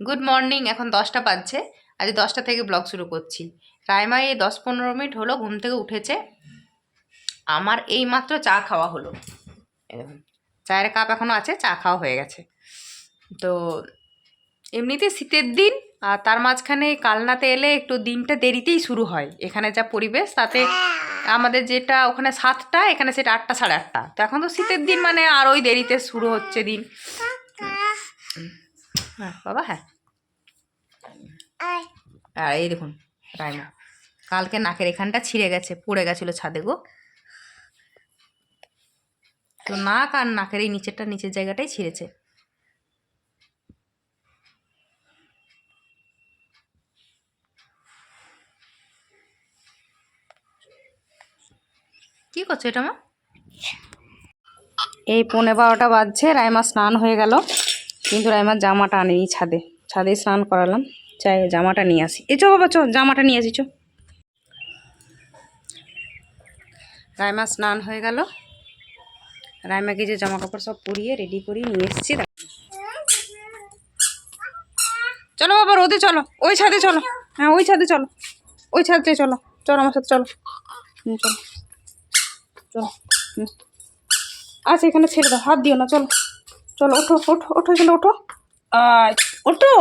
Good morning এখন দশটা বাজছে। আজ দশটা থেকে ব্লগ শুরু করছি। রায়মা এই দশ পনেরো মিনিট হলো ঘুম থেকে উঠেছে। আমার এই মাত্র চা খাওয়া হলো। চায়ের কাপ এখনও আছে, চা খাওয়া হয়ে গেছে। তো এমনিতে শীতের দিন, আর তার মাঝখানে কালনাতে এলে একটু দিনটা দেরিতেই শুরু হয়। এখানে যা পরিবেশ, তাতে আমাদের যেটা ওখানে সাতটা, এখানে সেটা আটটা সাড়ে আটটা। তো এখন তো শীতের দিন মানে আরোই দেরিতে শুরু হচ্ছে দিন। হ্যাঁ বাবা হ্যাঁ। আর এই দেখুন, রাইমা। কালকে নাকের এখানটা ছিঁড়ে গেছে, পড়ে গেছিল ছাদে গো। তো নাক আর নাকের এই নিচেরটা, নিচের জায়গাটাই ছিঁড়েছে। কি করছ এটা, মা? এই পৌনে বারোটা বাজছে, রাইমা স্নান হয়ে গেল। কিন্তু রাইমার জামাটা আনেনি ছাদে। ছাদে স্নান করালাম চাই জামাটা নিয়ে আসি। এই চো বাবা, চো, জামাটা নিয়ে আসি, চো। রাইমা স্নান হয়ে গেল। রাইমাকে যে জামা কাপড় সব পরিয়ে রেডি করিয়ে নিয়ে এসেছি চলো বাবা, রোদে চলো। ওই ছাদে চলো। হ্যাঁ ওই ছাদে চলো। ওই ছাদে চলো। চলো আমার সাথে, চলো। চলো। চলো। আচ্ছা এখানে ছেড়ে দাও। হাত দিও না, চলো। চলো ওঠো ওঠো ওঠো এখানে ওঠো। ওঠো।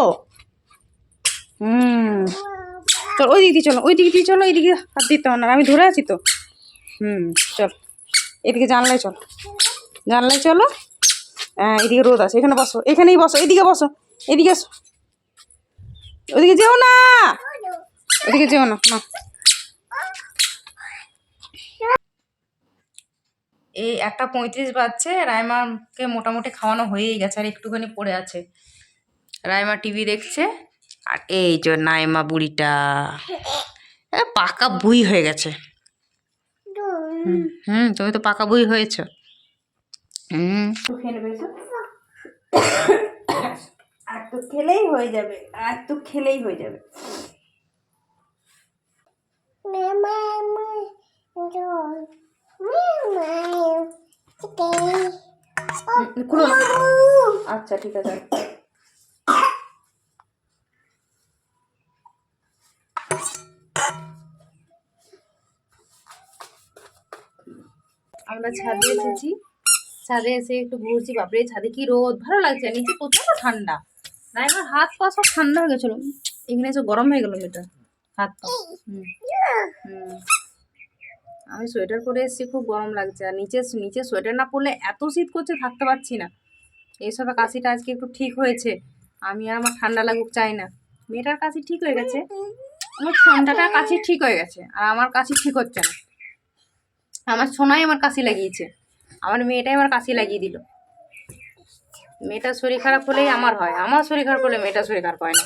হুম। চলো ওই দিক দিয়ে চলো ওই দিক দিয়ে চলো এইদিকে হাত দিতে হবে না আমি ধরে আছি তো। হুম চল এদিকে জানলায় চলো। জানলায় চলো। হ্যাঁ এদিকে রোদ আছে এখানে বসো এখানেই বসো এদিকে বসো এদিকে এসো। ওদিকে যেও না। ওদিকে যেও না না। এই একটা পঁয়ত্রিশ বাজছে রায়মাকে মোটামুটি খাওয়ানো হয়েই গেছে আর একটুখানি পড়ে আছে। রায়মা টিভি দেখছে আর এই যে নাইমা বুড়িটা। পাকা বুই হয়ে গেছে। হুম, তুমি তো পাকা বুই হয়েছ। হুম। আর তো খেলেই হয়ে যাবে আর তো খেলেই হয়ে যাবে। খুলো আচ্ছা ঠিক আছে। আমরা ছাদে এসেছি। ছাদে এসে একটু ঘুরছি। বাপরে, ছাদে কি রোদ। ভালো লাগছে। নিচে প্রচণ্ড ঠান্ডা। না, আমার হাত পা সব ঠান্ডা হয়ে গেছিল। এখানে এসে গরম হয়ে গেল মেয়েটা হাত পা। হুম। হুম। আমি সোয়েটার পরে এসেছি, খুব গরম লাগছে। আর নিচে নিচে সোয়েটার না পরলে এত শীত করছে, থাকতে পারছি না। এইসবে কাশিটা আজকে একটু ঠিক হয়েছে। আমি আর আমার ঠান্ডা লাগুক চাই না। মেয়েটার কাশি ঠিক হয়ে গেছে। আমার ঠান্ডাটা কাশি ঠিক হয়ে গেছে। আর আমার কাশি ঠিক হচ্ছে না। আমার সোনাই আমার কাশি লাগিয়েছে। আমার মেয়েটাই আমার কাশি লাগিয়ে দিল। মেয়েটার শরীর খারাপ হলেই আমার হয়। আমার শরীর খারাপ হলে মেয়েটার শরীর খারাপ হয় না।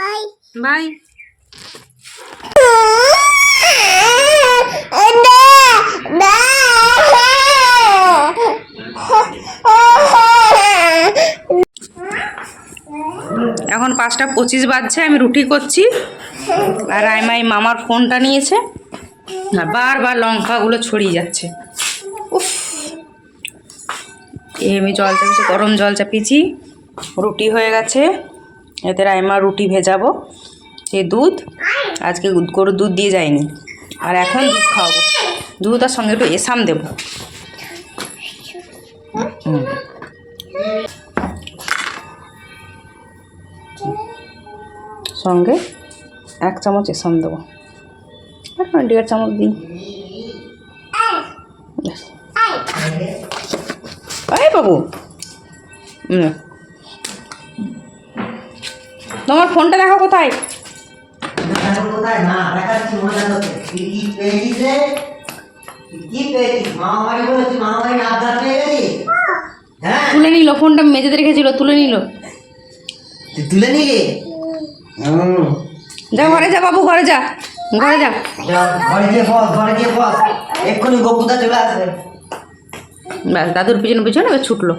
Bye. বাই এখন পাঁচটা পঁচিশ বাজছে, আমি রুটি করছি। আর রাইমাই মামার ফোনটা নিয়েছে। আর বারবার লঙ্কাগুলো ছড়িয়ে যাচ্ছে। উফ। এই আমি জল চাপিয়েছি গরম জল চাপিয়েছি রুটি হয়ে গেছে। এতে রাইমা রুটি ভেজাবো এই দুধ, আজকে গরুর দুধ দিয়ে যায়নি আর এখন দুধ খাওয়াবো দুধ আর সঙ্গে একটু এসাম দেবো। সঙ্গে এক চামচ এসাম দেবো এখন দেড় চামচ দিই। বাবু হুম। আবদার পেয়ে গেছিস হ্যাঁ। তুলে নিল ফোনটা মেঝেতে রেখেছিল তুলে নিল। তুলে নিলি? যা ঘরে যা বাবু ঘরে যা ঘরে যা। ঘরে গিয়ে বস ঘরে গিয়ে বস। এক্ষুনি গোপুদা চলে আসবে। ব্যাস দাদুর পিছনে পিছনে ছুটলো।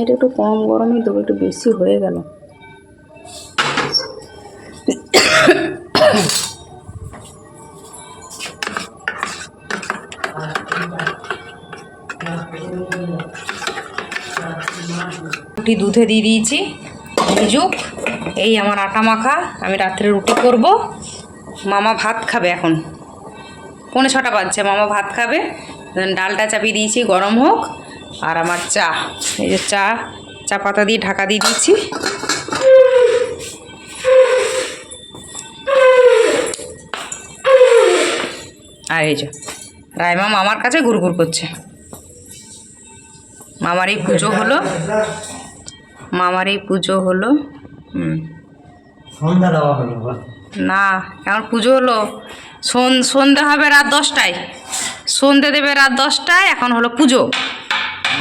এটা একটু কম গরমই দেবো একটু বেশি হয়ে গেল। রুটি দুধে দিয়ে দিয়েছি। ভিজুক এই আমার আটা মাখা, আমি রাত্রে রুটি করব। মামা ভাত খাবে এখন। পৌনে ছটা বাজছে, মামা ভাত খাবে। ডালটা চাপিয়ে দিয়েছি, গরম হোক। আর আমার চা। এই যে চা চা পাতা দিয়ে ঢাকা দিয়ে দিয়েছি। আর এই যে রায়মা মামার কাছে ঘুরঘুর করছে। মামার এই পুজো হলো মামার এই পুজো হলো সন্ধ্যা। না এখন পুজো হলো সন সন্ধ্যা হবে রাত দশটায়। সন্ধে দেবে রাত দশটায় এখন হলো পুজো।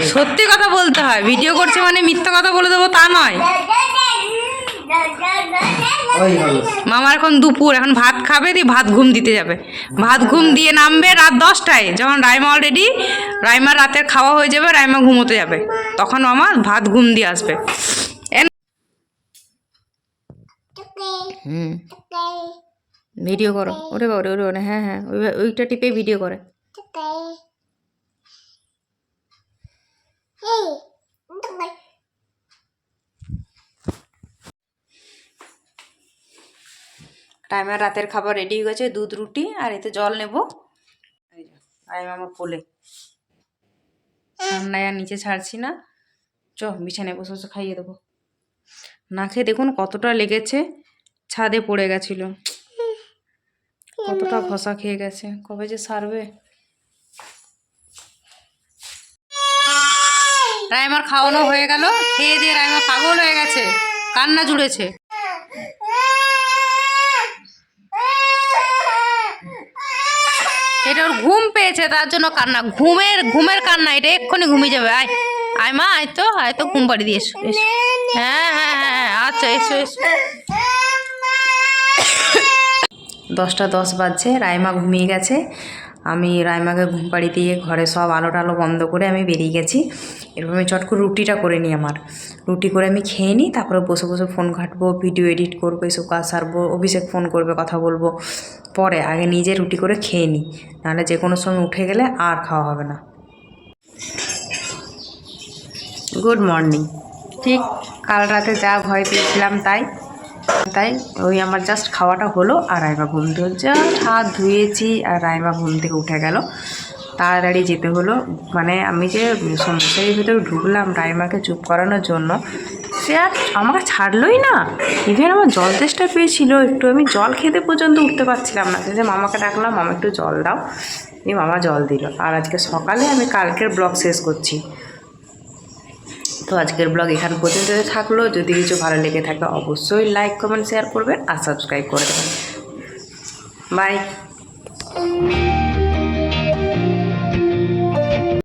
সত্যি কথা বলতে হয়। ভিডিও করছে মানে মিথ্যা কথা বলে দেবো তা নয়। ওই হলো। মামার এখন দুপুর এখন ভাত খাবে দিয়ে ভাত ঘুম দিতে যাবে। ভাত ঘুম দিয়ে নামবে রাত দশটায় যখন রাইমা অলরেডি রাইমার রাতের খাওয়া হয়ে যাবে রাইমা ঘুমোতে যাবে। তখন মামা ভাত ঘুম দিয়ে আসবে। হুম। ভিডিও করো। ওরে বাবা, ওরে ওরে ওরে হ্যাঁ হ্যাঁ ওই ওইটা টিপে ভিডিও করে। টাইমের রাতের খাবার রেডি হয়ে গেছে, দুধ, রুটি, আর এতে জল নেব। টাইম আমার কোলে। ঠান্ডায় আর নিচে ছাড়ছি না। চ, বিছানায় বসে বসে খাইয়ে দেবো। না খেয়ে দেখুন কতটা লেগেছে, ছাদে পড়ে গেছিল। কতটা ঘষা খেয়ে গেছে। কবে যে সারবে? রাইমার খাওয়ানো হয়ে গেল খেয়ে দিয়ে রাইমা পাগল হয়ে গেছে কান্না জুড়েছে। এটা ওর ঘুম পেয়েছে তার জন্য কান্না ঘুমের ঘুমের কান্না এটা এক্ষুনি ঘুমিয়ে যাবে আয় আয় মা আয় তো আয় তো ঘুম পাড়ি দিয়ে এসো এসো। হ্যাঁ হ্যাঁ হ্যাঁ হ্যাঁ, আচ্ছা এসো এসো। দশটা দশ বাজছে রাইমা ঘুমিয়ে গেছে। আমি রাইমাকে ঘুম পাড়ি দিয়ে ঘরে সব আলো টালো বন্ধ করে আমি বেরিয়ে গেছি। এরপর আমি চট করে রুটিটা করে নিই আমার। রুটি করে আমি খেয়ে নিই, তারপরে বসে বসে ফোন ঘাটবো, ভিডিও এডিট করব এসব কাজ সারবো, অভিষেক ফোন করবে, কথা বলব। পরে আগে নিজে রুটি করে খেয়ে নিই, নাহলে যে কোনো সময় উঠে গেলে আর খাওয়া হবে না। গুড মর্নিং ঠিক কাল রাতে যা ভয় পেয়েছিলাম তাই তাই ওই আমার জাস্ট খাওয়াটা হলো আর রাইমা ঘুম থেকে জাস্ট হাত ধুয়েছি আর রাইমা ঘুম থেকে উঠে গেল। তাড়াতাড়ি যেতে হলো। মানে আমি যে সমস্যার ভিতরে ঢুকলাম রাইমাকে চুপ করানোর জন্য, সে আর আমাকে ছাড়লোই না। ইভেন আমার জল তেষ্টা পেয়েছিল, একটু আমি জল খেতে পর্যন্ত উঠতে পারছিলাম না। যে মামাকে ডাকলাম, মামা, একটু জল দাও। এই মামা জল দিল। আর আজকে সকালে আমি কালকের ব্লগ শেষ করছি। তো আজকের ব্লগ এখান পর্যন্ত থাকল। যদি কিছু ভালো লেগে থাকে, অবশ্যই লাইক কমেন্ট শেয়ার করবেন আর সাবস্ক্রাইব করে দেবেন। বাই